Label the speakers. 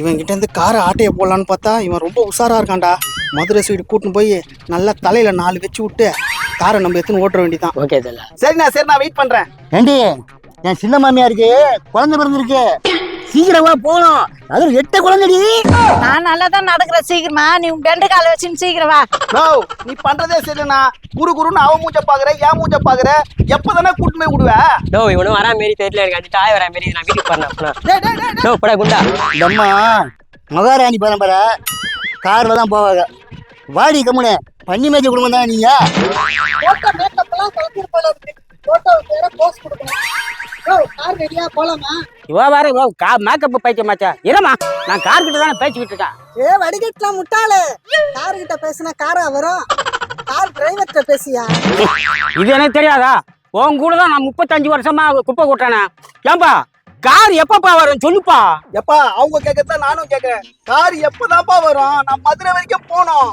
Speaker 1: இவன் கிட்ட இருந்து காரை ஆட்டைய போடலான்னு பார்த்தா இவன் ரொம்ப உஷாரா இருக்கான்டா. மதுரை சைடு கூட்டின்னு போய் நல்லா தலையில நாலு வச்சு விட்டு காரை நம்ம எடுத்துன்னு ஓட்ட வேண்டியதான்
Speaker 2: ஓகே தல
Speaker 1: சரிண்ணா சரி நான் வெயிட் பண்றேன்.
Speaker 3: ஏண்டி என் சின்ன மாமியாருக்கு குழந்தை பிறந்திருக்கு. சீக்கிரமா போகணும். அது எட்ட குழந்தைடி?
Speaker 4: நான் நல்லா தான் நடக்கிறேன் சீக்கிரமா. நீ உன் பெண்டு காலை வச்சுன்னு சீக்கிரம் வா.
Speaker 1: நோ நீ பண்றதே சரிண்ணா குரு குருன்னு அவன் மூஞ்ச பாக்குற ஏன் மூஞ்ச பாக்குற. எப்பதானே கூட்டின்னு போய் விடுவ?
Speaker 2: டோ இவனும் வரா மாரி தெரியல எனக்கு அது டாய் வரா மாரி நான் வீட்டுக்கு போறேன் டோ போடா குண்டா.
Speaker 3: இந்த அம்மா மகாராணி பரம்பரை கார்ல தான் போவாங்க. வாடி கம்முனு. பண்ணி மேய்ச்ச குடும்பம் தான் நீங்க?
Speaker 4: போட்டோ மேக்கப் எல்லாம் கலந்துரு போல இருக்கு போட்டோ வேற போஸ்ட் கொடுக்கணும். கார் ரெடியா போலாமா?
Speaker 5: இவ வேற இவ கா மேக்கப் பைத்தியம் மாச்சா. இருமா நான் கார் கிட்ட தானே பேசிக்கிட்டு இருக்கேன்.
Speaker 4: ஏ வடிகட்டலாம் முட்டாளு. கார் கிட்ட பேசினா காரா வரும். கார் டிரைவர்கிட்ட பேசியா?
Speaker 5: இது எனக்கு தெரியாதா? உன் கூட தான் நான் முப்பத்தஞ்சு வருஷமா குப்பை கொட்டானே ஏன்பா கார் எப்பப்பா வரும்? சொல்லுப்பா.
Speaker 1: எப்பா அவங்க கேட்கறத நானும் கேட்கறேன் கார் எப்பதான்ப்பா வரும்? நான் மதுரை வரைக்கும் போனோம்.